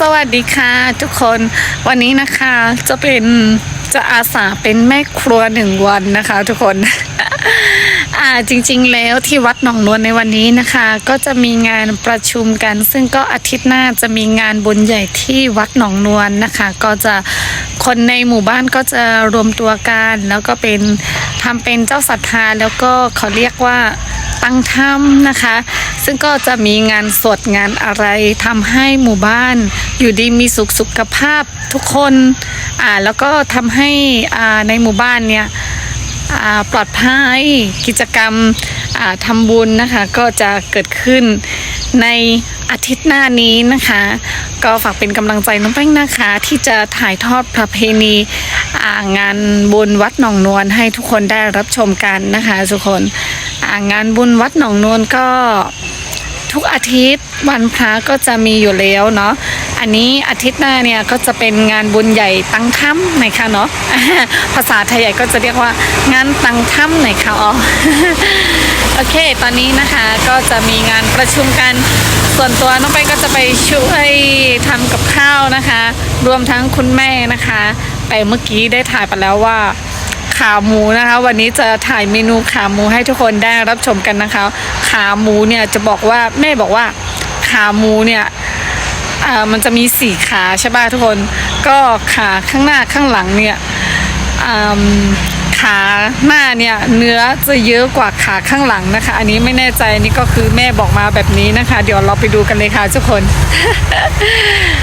สวัสดีค่ะทุกคนวันนี้นะคะจะเป็นจะอาสาเป็นแม่ครัวหนึ่งวันนะคะ ทุกคน อ่าจริง ๆ แล้วที่วัดหนองนวลในวันนี้นะคะ ก็จะมีงานประชุมกัน ซึ่งก็อาทิตย์หน้าจะมีงานบุญใหญ่ที่วัดหนองนวลนะคะ ก็จะคนในหมู่บ้านก็จะรวมตัวกัน แล้วก็เป็นทำเป็นเจ้าศรัทธาแล้วก็เขาเรียกว่า ตั้งถ้ำนะคะ ซึ่งก็จะมีงานสดงานอะไรทำให้หมู่บ้านอยู่ดีมีสุขสุขภาพทุกคนอ่าแล้วก็ทำให้อ่าในหมู่บ้านเนี่ยอ่าปลอดภัยกิจกรรมอ่าทำบุญนะคะก็จะเกิดขึ้นในอาทิตย์หน้านี้นะคะ ก็ฝากเป็นกำลังใจน้องแป้งนะคะ ที่จะถ่ายทอดประเพณีอ่างานบุญวัดหนองนวลให้ทุกคนได้รับชมกันนะคะทุกคน งานบุญวัดหนองนวลก็ทุกอาทิตย์วันพระก็จะมีอยู่แล้วเนาะ อันนี้อาทิตย์หน้าเนี่ยก็จะเป็นงานบุญใหญ่ตั้งถ้ำหน่อยค่ะเนาะ ภาษาไทยใหญ่ก็จะเรียกว่างานตั้งถ้ำหน่อยค่ะอ๋อ โอเค ตอนนี้นะคะก็จะมีงานประชุมกัน ส่วนตัวน้องไปก็จะไปช่วยทำกับข้าวนะคะ รวมทั้งคุณแม่นะคะ ไปเมื่อกี้ได้ถ่ายไปแล้วว่า ขาหมูนะคะ วันนี้จะถ่ายเมนูขาหมูให้ทุกคนได้รับชมกันนะคะ ขาหมูเนี่ยจะบอกว่าแม่บอกว่าขาหมูเนี่ยอ่ามันจะมีสี่ขาใช่ป่ะทุกคน ก็ขาข้างหน้าข้างหลังเนี่ยอ่าขาหน้าเนี่ยเนื้อจะเยอะกว่าขาข้างหลังนะคะ อันนี้ไม่แน่ใจนี่ก็คือแม่บอกมาแบบนี้นะคะ เดี๋ยวเราไปดูกันเลยค่ะทุกคน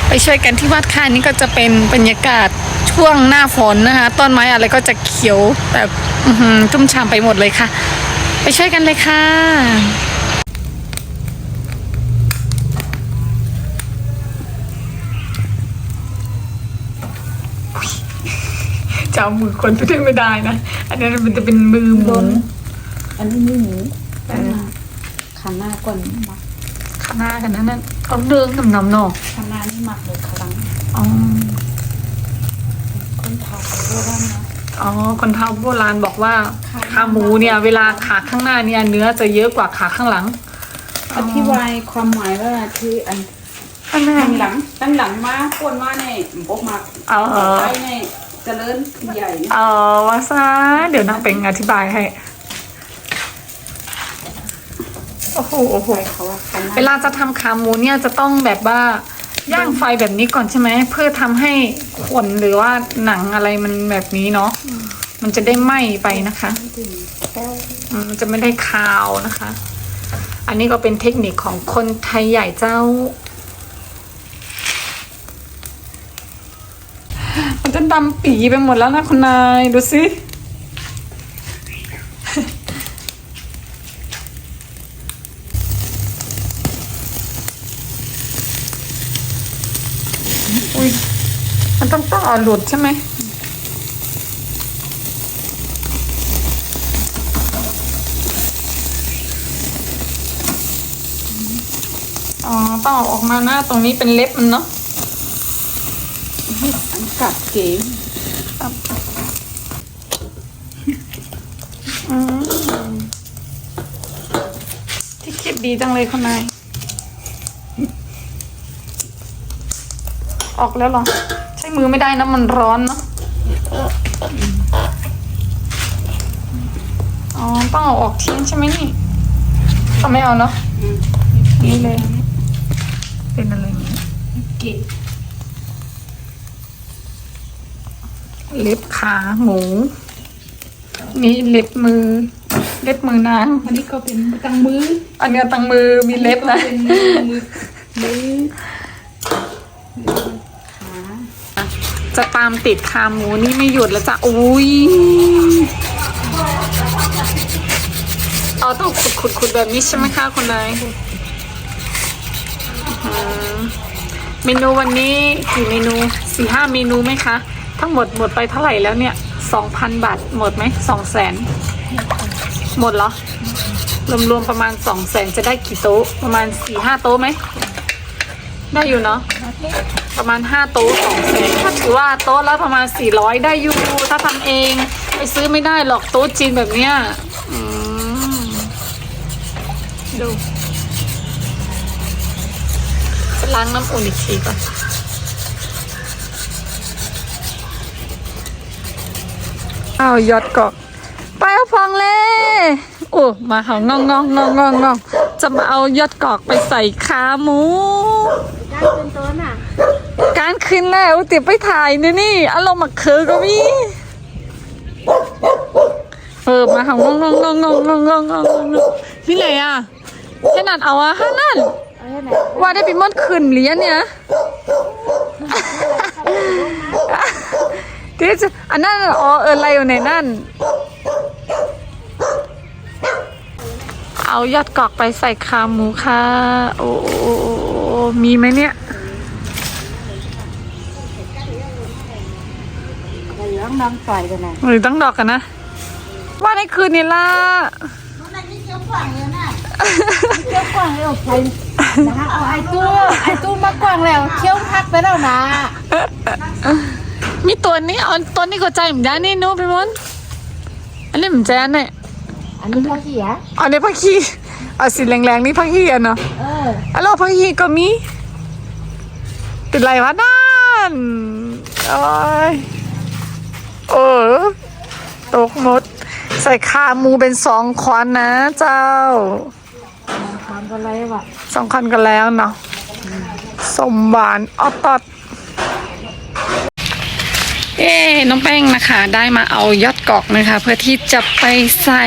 ไปช่วยกันที่วัดค่ะนี่ก็จะเป็นบรรยากาศ ช่วงหน้าฝนนะคะ ต้นไม้อะไรก็จะเขียวแบบอื้อหือชุ่มฉ่ำไปหมดเลยค่ะ ไปช่วยกันเลยค่ะจะเอามือคนไปด้วยไม่ได้นะ อันนี้มันจะเป็นมือหมุล้นนอันนี้มือหมูขันหน้าขันหน้าก่อนหมักข้างหน้ากันนั้นนั่นเอาเรื่องนำๆเนาะขันหน้านี่หมักเลยครั้งอ๋อคน เผาไปด้วยว่านะ อ๋อ คนเฒ่าโบราณบอกว่าขาขาหมูเนี่ย เวลาขาข้างหน้าเนี่ยเนื้อจะเยอะกว่าขาข้างหลังอธิบายความหมายว่าคืออันอันนั้ตั้นงหลังตั้งหลังมาปวนมาในพวกหมักเออเออไปในเจริญใหญ่เออว่าซะเดี๋ยวนางเป็นอธิบายให้โอ้โหโอ้โหไปเขาว่าขันหน้าเวลาจะทำขาหมูเนี่ยจะต้องแบบว่า ย่างไฟแบบนี้ก่อนใช่ไหมเพื่อทำให้ขนหรือว่าหนังอะไรมันแบบนี้เนาะมันจะได้ไหม้ไปนะคะแก้วอืมมันจะไม่ได้คาวนะคะ อันนี้ก็เป็นเทคนิคของคนไทยใหญ่เจ้า มันจะดำปีไปหมดแล้วนะคุณนายดูสิ อุ้ย มันต้ องต้องเอาหลุดใช่ไหมอ๋อต้องเอาออกมาหน้าตรงนี้เป็นเล็บมันเนาะอันกัดเก๋อืมที่คิดดีจังเลยคุณนายออกแล้วเหรอใช้มือไม่ได้นะมันร้อนเนาะอ๋อต้องเอาออกทิ้งใช่ไหมนี่ก็ไม่เอาเนาะนี่เลย เป็นอะไรเนี่ยเก๋เล็บขาหมู นี่เล็บมือ เล็บมือนาง อันนี้ก็เป็นตังมือ อันเนี้ยตังมือมีเล็บนะอัก็เป็นมือมือมือขา จะตามติดขาหมูนี่ไม่หยุดแล้วจ้ะอุ้ยเอาต้องขุดขุดขุดแบบนี้ใช่ไหมคะคุณนายเมนูวันนี้กี่เมนูสี่ห้าเมนูไหมคะ ทั้งหมดหมดไปเท่าไหร่แล้วเนี่ยสองพันบาทหมดไหมสองแสนหมดเหรอ รวมๆประมาณสองแสนจะได้กี่โต๊ะ ประมาณสี่ห้าโต๊ะไหม ได้อยู่เนาะประมาณห้าโต๊ะสองแสนถ้าถือว่าโต๊ะละประมาณสี่ร้อยได้อยู่ ถ้าทำเองไปซื้อไม่ได้หรอกโต๊ะจีนแบบเนี้ยอืมดูจะล้างน้ำอุ่นอีกทีก่อนอ้าวยอดกอกไปเอาพองเลยโอ้มาเขางองงองงองงองงองจะมาเอายอดกอกไปใส่ขาหมู ได้เป็นต้นอะ การขึ้นแล้วติดไปถ่ายนี่นี่อารมณ์มาคือก็มีเออมาเขางองงงงงงงงงงงงงนี่ไหนอะแค่นั้นเอาอะฮะนั่นเอาให้ไหนว่าได้ไปมดขึ้นเหรียญเนี่ยที่จะอันนั้นอ๋อเอออะไรอยู่ในนั่น เอายอดกอกไปใส่ขาหมูค่ะ โอ้ มีไหมเนี่ยเดี๋ยวต้องดังปล่อยกันนะหรือต้องดอกกันนะ ว่าในคืนนี้ล่ะเกี่ยวกว่างเลยไปนะคะเอาไอ้ตู้ไอ้ตู้มากว่างแล้วเคี้ยวพักไปแล้วนะมีตัวนี้เอาตัวนี้ก็ใจเหมือนกันนี่นู้พี่มนอันนี้เหมือนแจนเนี่ยอันนี้พ่อเขียอันนี้พักขี้เอาสีแรงๆนี่พักขี้อะเนาะเออ อะโลพักฮีก็มีเป็นไรวะนั่นโอ้ยเออตกหมด ใส่ขามูเป็นสองคอนนะเจ้าทำกันไรวะสองคอนกันแล้วเนาะสมหวานออตตอดเอ้น้องแป้งนะคะ ได้มาเอายอดกอกนะคะ เพื่อที่จะไปใส่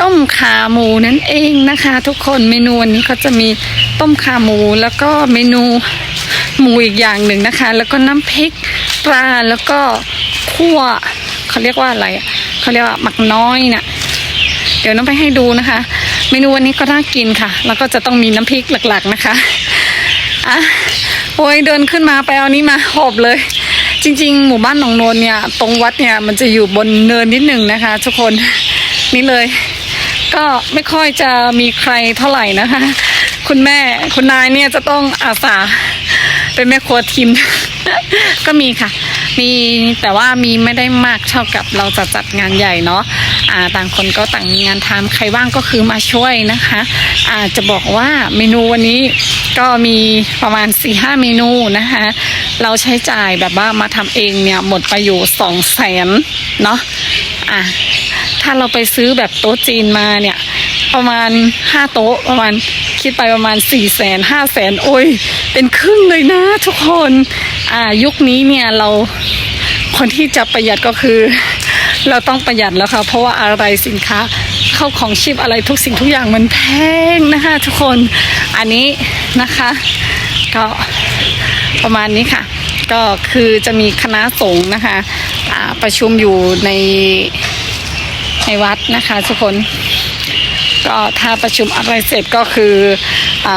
ต้มขาหมูนั่นเองนะคะ ทุกคนเมนูวันนี้เขาจะมีต้มขาหมูแล้วก็เมนูหมูอีกอย่างหนึ่งนะคะ แล้วก็น้ำพริกปลาแล้วก็คั่วเขาเรียกว่าอะไรเขาเรียกว่าหมักน้อยน่ะเดี๋ยวน้องไปให้ดูนะคะ เมนูวันนี้ก็น่ากินค่ะ แล้วก็จะต้องมีน้ำพริกหลักๆนะคะอะโอ้ยเดินขึ้นมาไปเอานี้มาหอบเลย จริง ๆ หมู่บ้านหนองโนนเนี่ย ตรงวัดเนี่ยมันจะอยู่บนเนินนิดหนึ่งนะคะ ทุกคนนี่เลย ก็ไม่ค่อยจะมีใครเท่าไหร่นะคะ คุณแม่คุณนายเนี่ยจะต้องอาสาเป็นแม่ครัวทีม ก็มีค่ะ มีแต่ว่ามีไม่ได้มากเท่ากับเราจะจัดงานใหญ่เนาะอ่าต่างคนก็ต่างมีงานทำใครว่างก็คือมาช่วยนะคะอาจะบอกว่าเมนูวันนี้ก็มีประมาณ4ี่ห้าเมนูนะคะ เราใช้จ่ายแบบว่ามาทำเองเนี่ยหมดไปอยู่สองแสนเนาะอะ ถ้าเราไปซื้อแบบโต๊ะจีนมาเนี่ย ประมาณห้าโต๊ะประมาณคิดไปประมาณสี่แสนห้าแสนโอ้ย เป็นครึ่งเลยนะทุกคนอ่ายุคนี้เนี่ยเราคนที่จะประหยัดก็คือ เราต้องประหยัดแล้วค่ะเพราะว่าอะไรสินค้าเข้าของชีพอะไรทุกสิ่งทุกอย่างมันแพงนะคะทุกคนอันนี้นะคะก็ประมาณนี้ค่ะ ก็คือจะมีคณะสงฆ์นะคะประชุมอยู่ใน ในวัดนะคะทุกคน ก็ถ้าประชุมอะไรเสร็จก็คืออ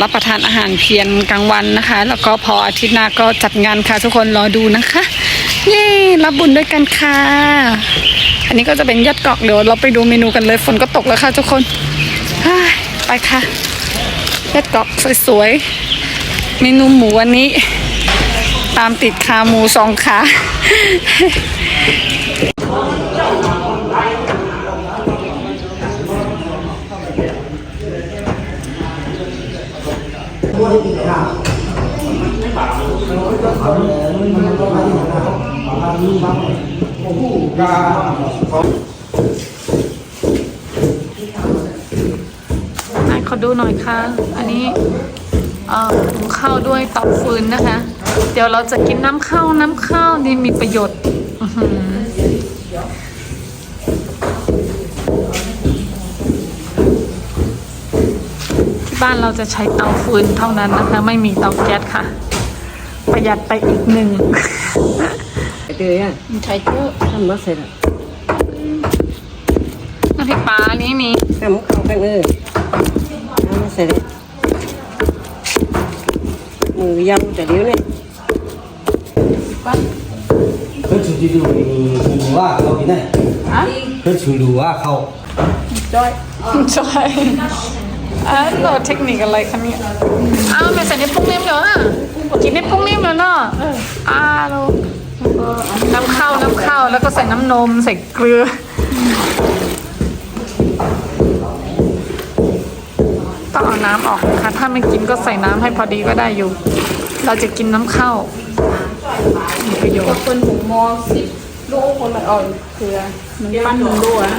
รับประทานอาหารเพียงกลางวันนะคะ แล้วก็พออาทิตย์หน้าก็จัดงานค่ะทุกคนรอดูนะคะ เย้รับบุญด้วยกันค่ะ อันนี้ก็จะเป็นยอดกอกเดี๋ยวเราไปดูเมนูกันเลยฝนก็ตกแล้วค่ะทุกคนไปค่ะยอดกอกสวยๆเมนูหมูวันนี้ตามติดขาหมูสองขา ไม่กินข้าวไม่บาปเราไม่ต้องเขามันมันต้อมาที่หัวหน้าหัวหน้านี้บ้ไดูหน่อยค่ะ อันนี้หุงข้าวด้วยเตาฟืนนะคะ เดี๋ยวเราจะกินน้ำข้าวน้ำข้าวนี่มีประโยชน์ บ้านเราจะใช้เตาฟืนเท่านั้นนะคะ ไม่มีเตาแก๊สค่ะ ประหยัดไปอีกหนึ่ง เตยอะใช้เยอะทำมาเสร็จแล้วน้ำพริกปลานี้มีทำเข้ากันเออทำมาเสร็จมือยำจะเดี๋ยวเนี่ยปั๊เพื่อชูดูดูว่าเขาเป็นไงเพื่อชูดูว่าเขาจอยจอย เราเทคนิคอะไรคะเนี่ยอ้าวไม่ใส่ในปุ้งนิ่มเหรอกินในปุ้งนิ่มแล้วเนาะอ่าเราน้ำข้าวน้ำข้าวแล้วก็ใส่น้ำนมใส่เกลือต้องเอาน้ำออกนะคะถ้าไม่กินก็ใส่น้ำให้พอดีก็ได้อยู่ เราจะกินน้ำข้าวมีประโยชน์คนหูมอสิลูกคนละอ่อยคือหนึ่งปั้นหนึ่งลูกอะ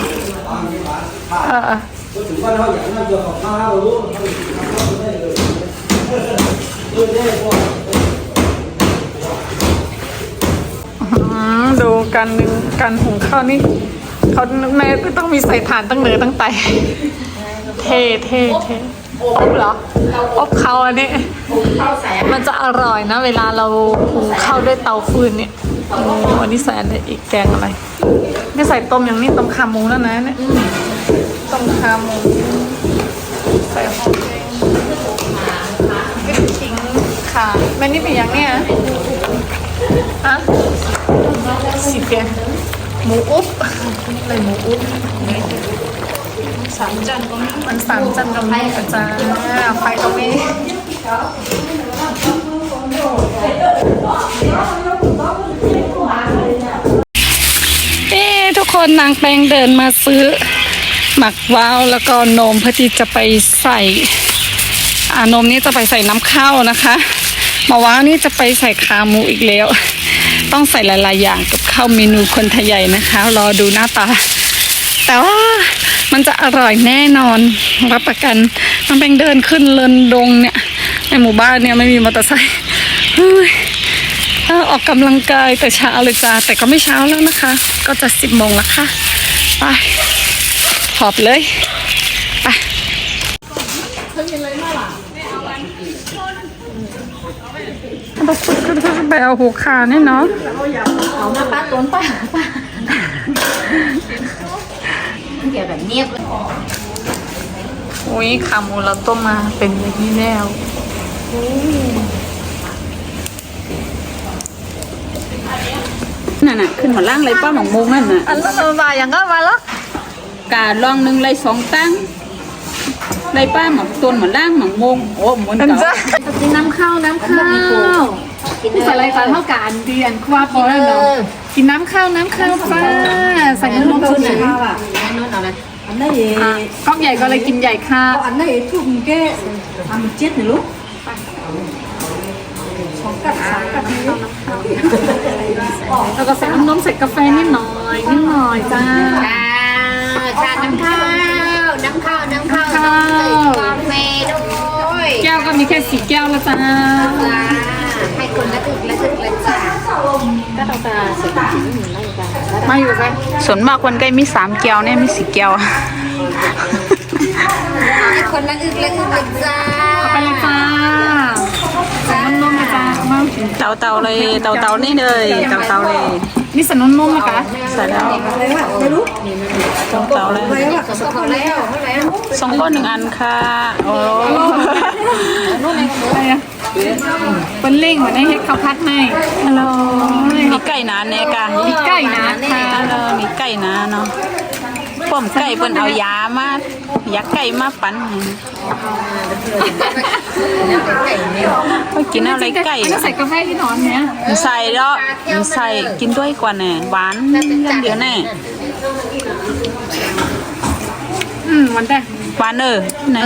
เออ ถึงว่าเราอยากนั่งเกี่ยวกับข้าวรู้อืมดูการนึงการหุงข้าวนี่เขาแม่ต้องมีใส่ถ่านตั้งเนือตั้งไตเท่เท่เท่อบเหรออบเขาอันนี้มันจะอร่อยนะ เวลาเราหุงข้าวด้วยเตาฟืนเนี่ยอันนี้ใส่อะไรอีกแกงอะไรไม่ใส่ต้มอย่างนี้ต้มขาหมูแล้วนะเนี่ย ต้มขาหมูใส่หอมแดงก็ทิ้งค่ะแม่นี่เป็นย่างเนี้ยอะสิเปียหมูอุ๊บอะไรหมูอุ๊บสามจันก็มีมันสามจันก็มีกระจาไฟก็มีเอ๊ทุกคนนางแปงเดินมาซื้อ หมักว้าวแล้วก็นมเพื่อที่จะไปใส่อานมนี้จะไปใส่น้ำข้าวนะคะมาว้าวนี่จะไปใส่ขาหมูอีกแล้ว ต้องใส่หลาย ๆ อย่างกับข้าวเมนูคนไทยใหญ่นะคะ รอดูหน้าตา แต่ว่ามันจะอร่อยแน่นอนรับประกันน้องแปงเดินขึ้นเลินดงเนี่ย ในหมู่บ้านเนี่ยไม่มีมอเตอร์ไซค์เฮ้ยออกกำลังกายแต่เช้าเลยจ้าแต่ก็ไม่เช้าแล้วนะคะ ก็จะสิบโมงแล้วค่ะไป หอบเลยไปไปเอาหูขาเนี่ยเนาะเอามาป้าต้นป้าป้าเกี่ยวแบบเนียบเลยอุ้ยขาหมูเราต้มมาเป็นอย่างนี้แล้วนั่นน่ะขึ้นหัวล่างเลยป้าหมองมงนั่นน่ะอันนั้นมาอย่างก็มาแล้ว กาลองหนึ่งเลยสองตั้งเลยป้าหมองต้นหมองล่างหมองมงโอ้หมุนอันเก่าจ้ากินน้ำข้าวน้ำข้าวใส่อะไรกันเท่ากันดีอันคว้าพอแล้วเนาะกินน้ำข้าวน้ำข้าวป้าใส่น้ำนมขึ้นหน่อยนู่นเอาไหมอันนั้นเองอะก๊อกใหญ่ก็เลยกินใหญ่ค่ะอันนั้นเองทุ่มแกทำเจ็ดหนึ่งลูกแล้วก็ใส่น้ำนมใส่กาแฟนิดหน่อยนิดหน่อยจ้า จ้าชาน้ำข้าว น้ำข้าว น้ำข้าว ข้าว กาแฟด้วย แก้วก็มีแค่ สี่แก้วแล้วจ้าจ้าให้คนละอึกละอึกละจ้าก็ต้องการเสร็จจริงหนึ่งแล้วจ้ามาอยู่ไหมส่วนมากคนใกล้มีสามแก้วเนี่ยมีสี่แก้วให้คนละอึกละอึกละจ้าไปเลยจ้าใส่น้ำนมเลยจ้ามาเตาเตาเลยเตาเตานี่เลยเตาเตาเลย นี่ใส่น้ำนมนะคะใส่แล้วเตาเตาเลยสมบูรณ์แล้วเท่าไหร่สองก้อนหนึ่งอันค่ะโอ้อะไรอะเป็นเล่งเหมือนให้เฮ็ดข้าวพัดให้ฮัลโหลมีไก่หนาเนี่ยกันมีไก่นะค่ะเออมีไก่หนาเนาะ ป้อมไก่เปิ้นเอายามายักไก่มาปั่นให้กินอะไรไก่อันนี้ใส่กาแฟที่นอนเนี้ยใส่แล้วใส่กินด้วยกว่าแน่หวานอย่างเดียวแน่อืมวันได้หวานเออไหน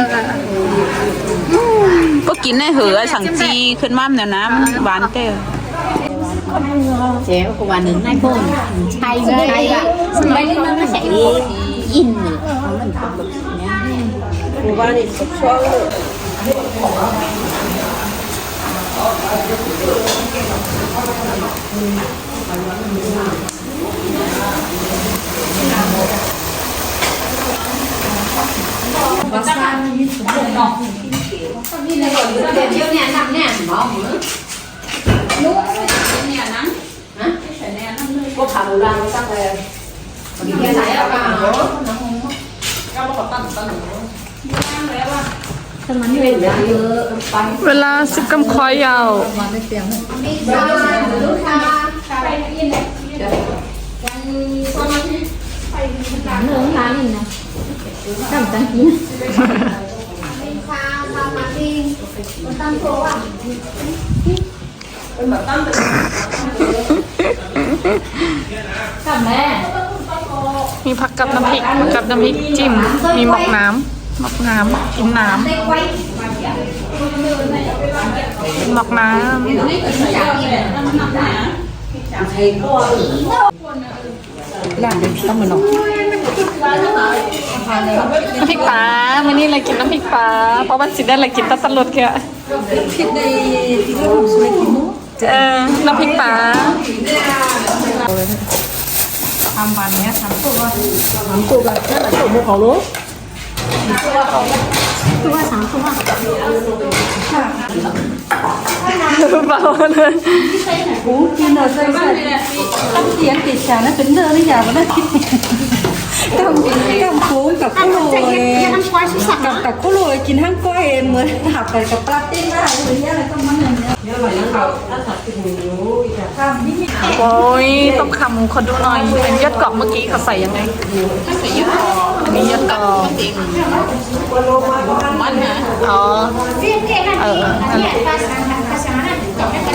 ก็กินในเหอะสั่งจีขึ้นมาเนี่ยนะมันหวานเต้อเจ๊ก็วันหนึ่งนายบนใช่ใช่อะสมั ยนี้มันไม่ใช่ยินเลยมันเป็นแบบนี้หมู่บ้านนี่สิบสองลูกเวลาสิบกำคอยยาวมีผักกับน้ำพริกกับน้ำพริกจิ้ม มีหมกน้ำหมกน้ำกินน้ำ หมอกน้ำร้านเดิมต้องมาลองน้ำพริกปลาวันนี้เลยกินน้ำพริกปลาเพราะวันสิได้เลยกินแตัตลดแค่คิดในที่เราสวยกินนู้เออน้ำพริกปลาทำวันนี้ทำตัวทำตัวแบบถ้าตัวมุกเขารู้ ตัวสามตัวเบาเลยกูกินเนอใส่ใส่ตั้งเสียงติดจานแล้วเป็นเนอหรือยังมันน่าคิด กำกำคูกับข้าวโรยกับกับข้าวโรยกินทั้งก้อยเหมือนหับไปกับปลาติ้งได้หรือยังอะไรต้องมันอย่างเงี้ยเยอะหน่อยนะเขาถ้าสัตว์ติดหูจะทำนี่โอ้ยต้มคำคนดูหน่อยเป็นยอดกรอบเมื่อกี้เขาใส่ยังไงใส่ยอดกรอบมียอดกรอบมันนะอ๋อเออนั่นแหละ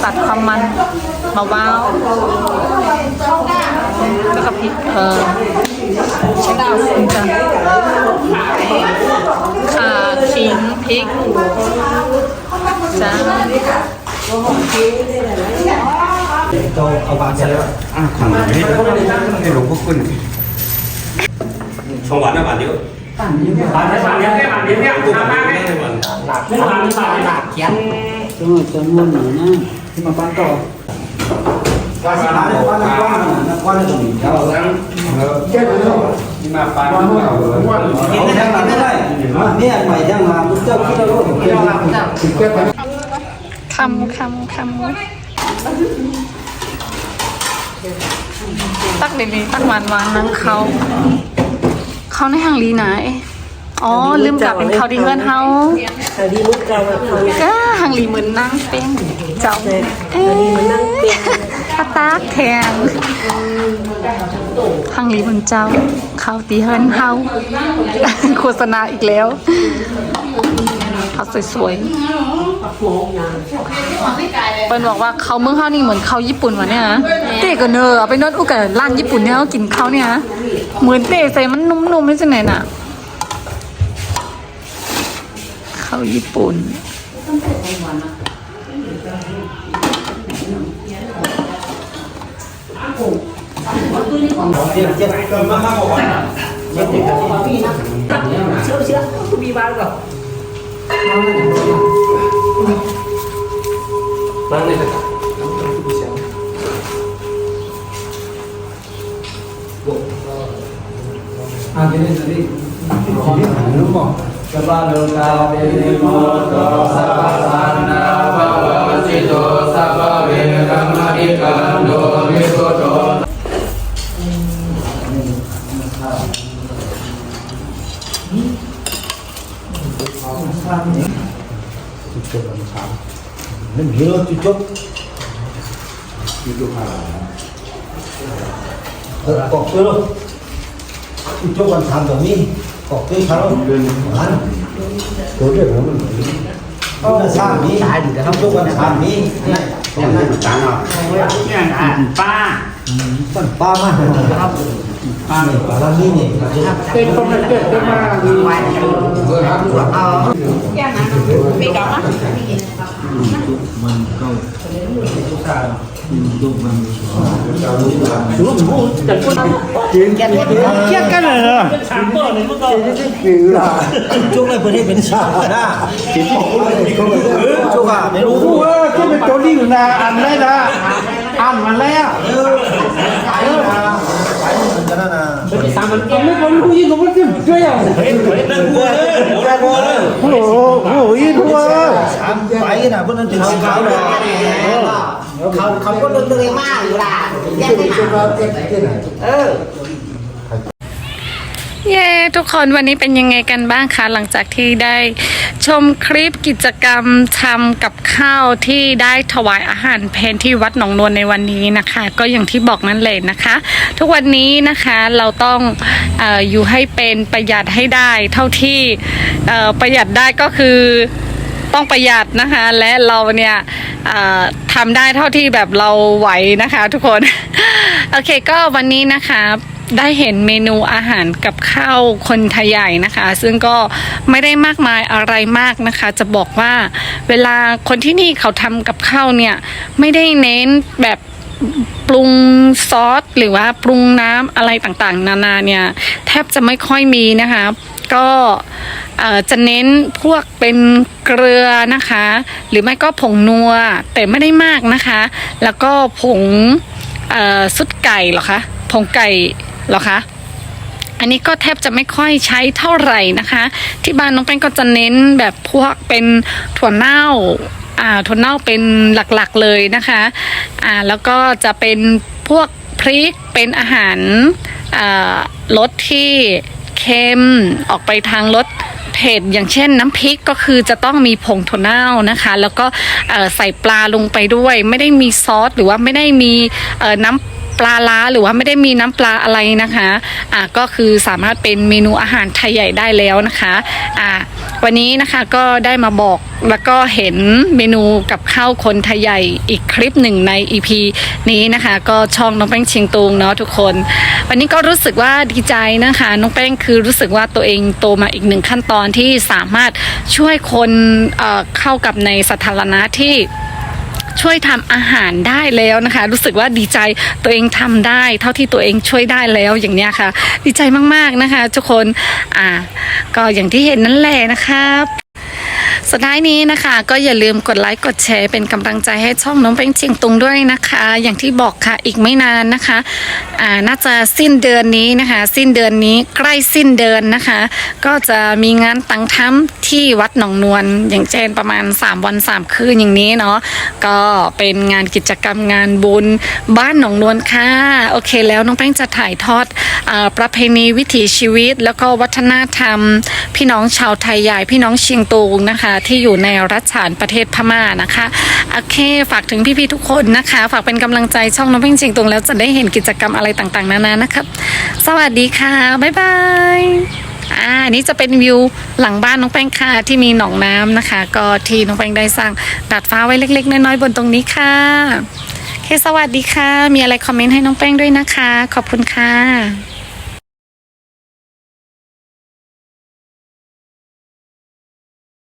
ตัดความมันเบาๆ แล้วก็พริกเออใช้ดาวคุณจ้ะข่าขิงพริกจ้าเราเอาบางเสร็จแล้วให้หลวงพ่อคุณชงหวานนะหวานเยอะหวานเยอะหวานเยอะหวานเยอะหวานเยอะทำได้ไหมหวานไม่หวานหวานหวานเขียนก้อนสีฟ้าเนี่ยก้อนก้อนก้อนตรงนี้เราเจ็บเลยนี่มาปลาเอาแทงมาไม่ได้เนี่ยไปแทงมาพุทธเจ้าคิดเราลูกเกี่ยวกับเกี่ยวกับคำคำคำตักดีๆตักหวานหวานนังเขาเขาในห้างลีไหนอ๋อลืมกลับเป็นเขาดีเงินเฮาดีมุกเราเขาก็ห้างลีเหมือนนางเป็นเจ้าเอ๊ะปะตากแทงห้างลีเหมือนเจ้าเขาตีเฮินเฮาโฆษณาอีกแล้วเขาสวยๆเปิ้ลบอกว่าเขาเมืองเขานี่เหมือนเขาญี่ปุ่นวะเนี่ยนะเต้ก็เนอเอาไปนวดอุกับร้านญี่ปุ่นเนี่ยเขากินเขาเนี่ยนะเหมือนเต้ใส่มันนุ่มๆไม่ใช่ไหนน่ะเขาญี่ปุ่น เจ็บเจ็บเกินมากมากกว่าเจ็บเจ็บ nên hiểu chút chút chút chút à có cái luôn chút chút còn tham được mi có cái thằng luôn ăn có cái đó mình nó là sao mi chút chút còn tham mi này. Không phải là tán à ba. Phần ba mà. Ba này bảo là mi này tên không là tên tên mà ngoài chút này bữa nay bên sao rồi đó chút à mấy lú ก็เป็นตัวนี้อยู่นะอันแรกนะอันมาแล้วมันไม่คนผู้หญิงก็ไม่ถึงช่วยอะโอ้โหโอ้โหยี่ทัว phải là bữa nay ถึง สิบเขาเลยเขาเขาก็ดนตรีมากอยู่ล่ะแยกไม่หาเออ เย้ทุกคนวันนี้เป็นยังไงกันบ้างคะ หลังจากที่ได้ชมคลิปกิจกรรมทำกับข้าวที่ได้ถวายอาหารเพนที่วัดหนองนวลในวันนี้นะคะ ก็อย่างที่บอกนั่นเลยนะคะ ทุกวันนี้นะคะเราต้องออยู่ให้เป็นประหยัดให้ได้เท่าที่ประหยัดได้ก็คือต้องประหยัดนะคะ และเราเนี่ยทำได้เท่าที่แบบเราไหวนะคะ ทุกคน โอเคก็วันนี้นะคะ ได้เห็นเมนูอาหารกับข้าวคนไทยใหญ่นะคะ ซึ่งก็ไม่ได้มากมายอะไรมากนะคะ จะบอกว่าเวลาคนที่นี่เขาทำกับข้าวเนี่ย ไม่ได้เน้นแบบปรุงซอสหรือว่าปรุงน้ำอะไรต่างๆ นานาเนี่ย แทบจะไม่ค่อยมีนะคะ ก็จะเน้นพวกเป็นเกลือนะคะ หรือไม่ก็ผงนัวแต่ไม่ได้มากนะคะ แล้วก็ผงเอ่อสุดไก่หรอคะผงไก่ หรอคะอันนี้ก็แทบจะไม่ค่อยใช้เท่าไหร่นะคะ ที่บ้านน้องแป้งก็จะเน้นแบบพวกเป็นถั่วเน่าอ่าถั่วเน่าเป็นหลักๆเลยนะคะอ่าแล้วก็จะเป็นพวกพริกเป็นอาหารอ่ารสที่เค็มออกไปทางรสเผ็ดอย่างเช่นน้ำพริกก็คือจะต้องมีผงถั่วเน่านะคะ แล้วก็ใส่ปลาลงไปด้วย ไม่ได้มีซอสหรือว่าไม่ได้มีน้ำ ปลาล้าหรือว่าไม่ได้มีน้ำปลาอะไรนะคะอ่าก็คือสามารถเป็นเมนูอาหารไทยใหญ่ได้แล้วนะคะอ่าวันนี้นะคะก็ได้มาบอกแล้วก็เห็นเมนูกับข้าวคนไทยใหญ่อีกคลิปหนึ่งใน EP นี้นะคะ ก็ช่องน้องแป้งชียงตุงเนาะทุกคน วันนี้ก็รู้สึกว่าดีใจนะคะ น้องแป้งคือรู้สึกว่าตัวเองโตมาอีกหนึ่งขั้นตอนที่สามารถช่วยคนเเข้ากับในสถานะที่ ช่วยทำอาหารได้แล้วนะคะ รู้สึกว่าดีใจตัวเองทำได้ เท่าที่ตัวเองช่วยได้แล้วอย่างเนี้ยค่ะ ดีใจมากๆนะคะ ทุกคนอ่าก็อย่างที่เห็นนั่นแหละนะครับ สุดท้ายนี้นะคะ ก็อย่าลืมกดไลค์กดแชร์เป็นกำลังใจให้ช่องน้องเป็งเชียงตุงด้วยนะคะ อย่างที่บอกค่ะอีกไม่นานนะคะอ่าน่าจะสิ้นเดือนนี้นะคะ สิ้นเดือนนี้ใกล้สิ้นเดือนนะคะ ก็จะมีงานตังท้ำที่วัดหนองนวลอย่างเช่นประมาณ 3 วัน 3 คืนอย่างนี้เนาะก็เป็นงานกิจกรรมงานบุญบ้านหนองนวลค่ะโอเคแล้วน้องแป้งจะถ่ายทอดอาประเพณีวิถีชีวิต แล้วก็วัฒนธรรม พี่น้องชาวไทยใหญ่พี่น้องเชียงตุงนะคะที่อยู่ในรัฐฉานประเทศพม่านะคะโอเค ฝากถึงพี่ๆทุกคนนะคะ ฝากเป็นกำลังใจช่องน้องแป้งเชียงตุงแล้วจะได้เห็นกิจกรรมอะไรต่างๆนานานะครับ สวัสดีค่ะ บ๊ายบายอ่านี้จะเป็นวิวหลังบ้านน้องแป้งค่ะที่มีหนองน้ำนะคะ ก็ที่น้องแป้งได้สร้างดัดฟ้าไว้เล็ก ๆ น้อยๆบนตรงนี้ค่ะเคสวัสดีค่ะ มีอะไรคอมเมนต์ให้น้องแป้งด้วยนะคะ ขอบคุณค่ะ